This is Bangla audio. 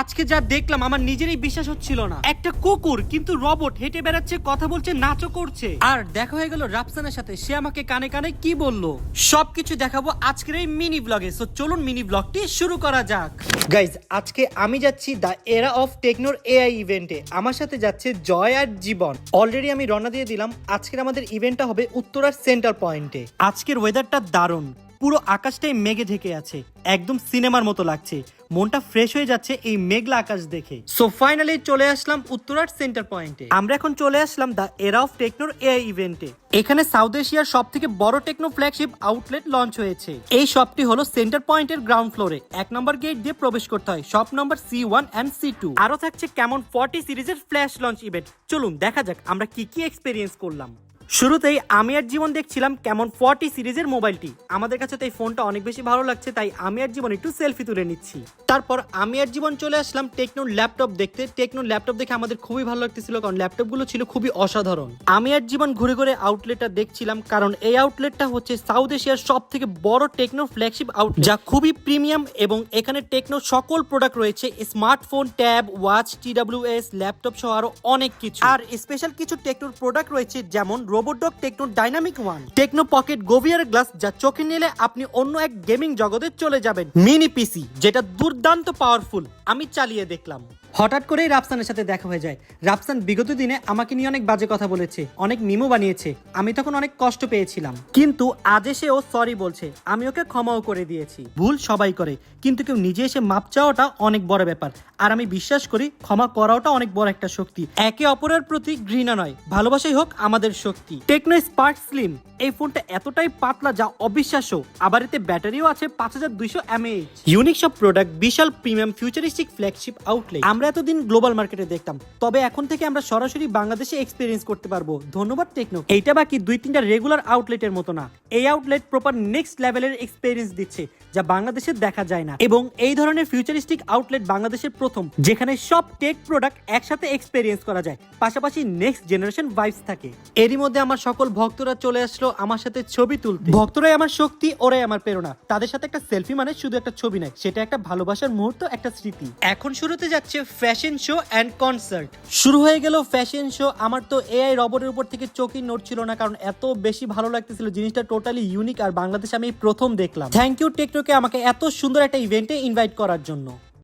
আজকে যা দেখলাম আমার নিজেরই বিশ্বাস হচ্ছিল না। একটা কুকুর কিন্তু রবট হেঁটে বেড়াচ্ছে কথা বলছে নাচও করছে। আর দেখা হয়ে গেল রাফসানের সাথে। সে আমাকে কানে কানে কি বলল? সবকিছু দেখাবো আজকের এই মিনি ব্লগে সো চলুন মিনি ব্লগটি শুরু করা যাক। গাইজ আজকে আমি যাচ্ছি দ্য এরা অফ টেকনোর এআই ইভেন্টে আমার সাথে যাচ্ছে জয় আর জীবন। অলরেডি আমি রওনা দিয়ে দিলাম আজকের আমাদের ইভেন্টটা হবে উত্তরার সেন্টার পয়েন্টে আজকের ওয়েদারটা দারুণ। পুরো আকাশটাই মেঘে ঢেকে আছে। একদম সিনেমার মতো লাগছে। মনটা ফ্রেশ হয়ে যাচ্ছে এই মেঘলা আকাশ দেখে। সো ফাইনালি চলে আসলাম উত্তরার সেন্টার পয়েন্টে আমরা এখন চলে আসলাম দ্য এরা অফ টেকনোর এআই ইভেন্টে এখানে সাউথ এশিয়ার সব থেকে বড় টেকনো ফ্ল্যাগশিপ আউটলেট লঞ্চ হয়েছে। এই শপটি হলো সেন্টার পয়েন্টের গ্রাউন্ড ফ্লোরে এক নম্বর গেট দিয়ে প্রবেশ করতে হয়। Shop number C one and C two আরও থাকছে কেমন ফর্টি সিরিজের ফ্ল্যাশ লঞ্চ ইভেন্ট চলুন দেখা যাক আমরা কি কি এক্সপিরিয়েন্স করলাম। শুরুতেই আমি আর জীবন দেখছিলাম কেমন ফর্টি সিরিজের মোবাইলটি। আমাদের কাছে তো এই ফোনটা অনেক বেশি ভালো লাগছে, তাই আমি আর জীবন একটু সেলফি তুলে নিচ্ছি। তারপর আমি আর জীবন চলে আসলাম টেকনোর ল্যাপটপ দেখতে। টেকনোর ল্যাপটপ দেখে আমাদের খুবই ভালো লাগতেছিল, কারণ ল্যাপটপগুলো ছিল খুবই অসাধারণ। আমি আর জীবন ঘুরে ঘুরে আউটলেটটা দেখছিলাম, কারণ এই আউটলেটটা হচ্ছে সাউথ এশিয়ার সব থেকে বড় টেকনো ফ্ল্যাগশিপ আউটলেট যা খুবই প্রিমিয়াম এবং এখানে টেকনো সকল প্রোডাক্ট রয়েছে smartphone tab watch TWS laptop সহ আরও অনেক কিছু। আর স্পেশাল কিছু টেকনোর প্রোডাক্ট রয়েছে, যেমন robodog Tecno dynamic one Tecno pocket গোভিয়ার glass যা চোখে নিলে আপনি অন্য এক গেমিং জগতে চলে যাবেন। মিনি পিসি যেটা দুর্দান্ত পাওয়ারফুল আমি চালিয়ে দেখলাম। হঠাৎ করেই রাফসানের সাথে দেখা হয়ে যায়। রাফসান বিগত দিনে আমাকে নিয়ে অনেক বাজে কথা বলেছে, অনেক মিমো বানিয়েছে। আমি তখন অনেক কষ্ট পেয়েছিলাম। কিন্তু আজ এসে ও সরি বলছে, আমি ওকে ক্ষমাও করে দিয়েছি। ভুল সবাই করে, কিন্তু কেউ নিজে এসে মাপ চাওয়াটা অনেক বড় ব্যাপার। আর আমি বিশ্বাস করি, ক্ষমা করাটা অনেক বড় একটা শক্তি। একে অপরের প্রতি ঘৃণা নয়, ভালোবাসাই হোক আমাদের শক্তি। টেকনো স্পার্ক স্লিম, এই ফোনটা এতটাই পাতলা যা অবিশ্বাস্য। আবার এতে ব্যাটারিও আছে পাঁচ হাজার দুইশো এমএএইচ ইউনিক সব প্রোডাক্ট বিশাল প্রিমিয়াম ফিউচারিস্টিক ফ্ল্যাগশিপ আউটলেট আমরা এতদিন গ্লোবাল মার্কেটে দেখতাম। তবে এখন থেকে আমরা সরাসরি বাংলাদেশে এক্সপিরিয়েন্স করতে পারব। ধন্যবাদ টেকনো। এইটা বাকি দুই তিনটা রেগুলার আউটলেটের মতো না। এই আউটলেট প্রপার নেক্সট লেভেলের এক্সপিরিয়েন্স দিচ্ছে, যা বাংলাদেশে দেখা যায় না। এবং এই ধরনের ফিউচারিস্টিক আউটলেট বাংলাদেশের প্রথম, যেখানে সব টেক প্রোডাক্ট একসাথে এক্সপিরিয়েন্স করা যায়। পাশাপাশি নেক্সট জেনারেশন ভাইবস থাকে। এরই মধ্যে আমার সকল ভক্তরা চলে আসলো আমার সাথে ছবি তুলতে। ভক্তরাই আমার শক্তি, ওরাই আমার প্রেরণা। তাদের সাথে একটা সেলফি মানে শুধু একটা ছবি নয়, সেটা একটা ভালোবাসার মুহূর্ত, একটা স্মৃতি। এখন শুরুতে যাচ্ছে ফ্যাশন শো অ্যান্ড কনসার্ট শুরু হয়ে গেল ফ্যাশন শো আমার তো এআই রবটের উপর থেকে চোখই নড়ছিল না, কারণ এত বেশি ভালো লাগতেছিল। জিনিসটা টোটালি ইউনিক আর বাংলাদেশে আমি প্রথম দেখলাম। থ্যাংক ইউ টেকটোকে আমাকে এত সুন্দর একটা ইভেন্টে ইনভাইট করার জন্য।